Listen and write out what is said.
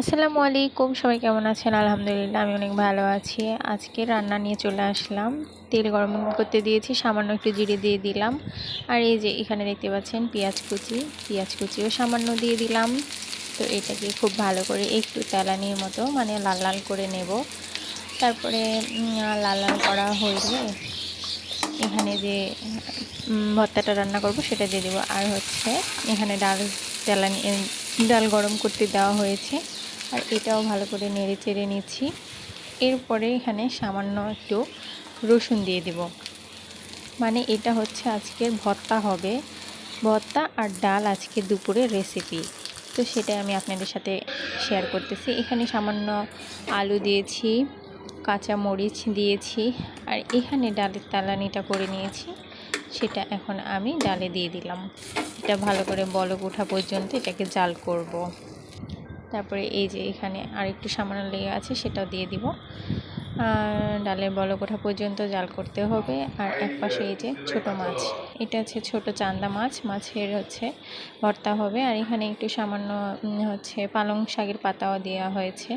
আসসালামু আলাইকুম, সবাই কেমন আছেন? আলহামদুলিল্লাহ, আমি অনেক ভালো আছি। আজকে রান্না নিয়ে চলে আসলাম। তেল গরম করতে দিয়েছি, সামান্য একটু জিরে দিয়ে দিলাম। আর এই যে এখানে দেখতে পাচ্ছেন পেঁয়াজ কুচি, পেঁয়াজ কুচিও সামান্য দিয়ে দিলাম। তো এটাকে খুব ভালো করে একটু তেলানির মতো মানে লাল লাল করে নেব। তারপরে লাল লাল করা হইলে এখানে যে ভর্তাটা রান্না করব সেটা দিয়ে দেবো। আর হচ্ছে এখানে ডাল, তেলানি ডাল গরম করতে দেওয়া হয়েছে। আর এটাও ভালো করে নেড়ে চেড়ে নিচ্ছি। এরপরে এখানে সামান্য একটু রসুন দিয়ে দেব। মানে এটা হচ্ছে আজকের ভর্তা হবে। ভর্তা আর ডাল আজকে দুপুরের রেসিপি তো সেটাই আমি আপনাদের সাথে শেয়ার করতেছি। এখানে সামান্য আলু দিয়েছি কাঁচা মরিচ দিয়েছি, আর এখানে ডালের তালানিটা করে নিয়েছি। সেটা এখন আমি ডালে দিয়ে দিলাম। এটা ভালো করে বলক ওঠা পর্যন্ত এটাকে জাল করব। তারপরে এই যে এখানে আর একটু সামান্য লেগে আছে, সেটাও দিয়ে দিব। ডালের বলক ওঠা পর্যন্ত জাল করতে হবে। আর এক পাশে এই যে ছোট মাছ, এটা হচ্ছে ছোট চান্দা মাছ। মাছের হচ্ছে ভর্তা হবে। আর এখানে একটু সামান্য হচ্ছে পালং শাকের পাতাও দেওয়া হয়েছে।